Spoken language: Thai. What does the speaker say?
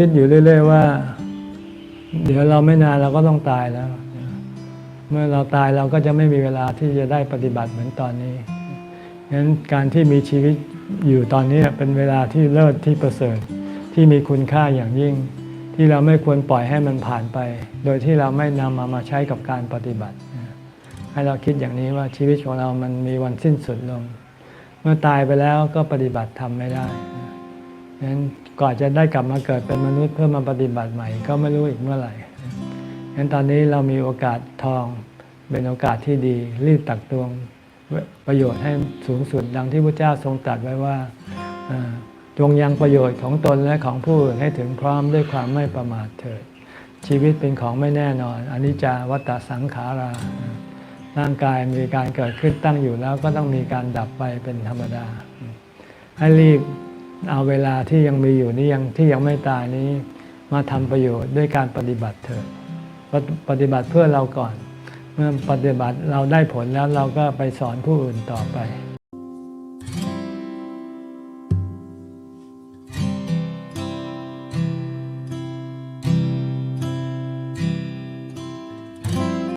คิดอยู่เรื่อย ๆ ว่า เดี๋ยวเราไม่นานเราก็ต้องตายแล้ว เมื่อเราตายเราก็จะไม่มีเวลาที่จะได้ปฏิบัติเหมือนตอนนี้งั้นการที่มีชีวิตอยู่ตอนนี้เป็นเวลาที่เลิศที่ประเสริฐที่มีคุณค่าอย่างยิ่ง ที่เราไม่ควรปล่อยให้มันผ่านไป โดยที่เราไม่นำมามาใช้กับการปฏิบัติ ให้เราคิดอย่างนี้ว่าชีวิตของเรามันมีวันสิ้นสุดลง เมื่อตายไปแล้วก็ปฏิบัติทำไม่ได้ ฉะนั้นก่อนจะได้กลับมาเกิดเป็นมนุษย์เพื่อมาปฏิบัติใหม่ก็ไม่รู้อีกเมื่อไหร่ฉะนั้นตอนนี้เรามีโอกาสทองเป็นโอกาสที่ดี รีบตักตวงประโยชน์ให้สูงสุดดังที่พระเจ้าทรงตรัสไว้ว่าจงยังประโยชน์ของตนและของผู้อื่นให้ถึงพร้อมด้วยความไม่ประมาทเถิด ชีวิตเป็นของไม่แน่นอนอนิจจาวัตสังขาราร่างกายมีการเกิดขึ้นตั้งอยู่แล้วก็ต้องมีการดับไปเป็นธรรมดา ให้รีบ เอาเวลาที่ยังมีอยู่นี้ยังที่ยังไม่ตายนี้มาทำประโยชน์ด้วยการปฏิบัติเถิดปฏิปฏิบัติเพื่อเราก่อน เมื่อปฏิบัติเราได้ผลแล้วเราก็ไปสอนผู้อื่นต่อไป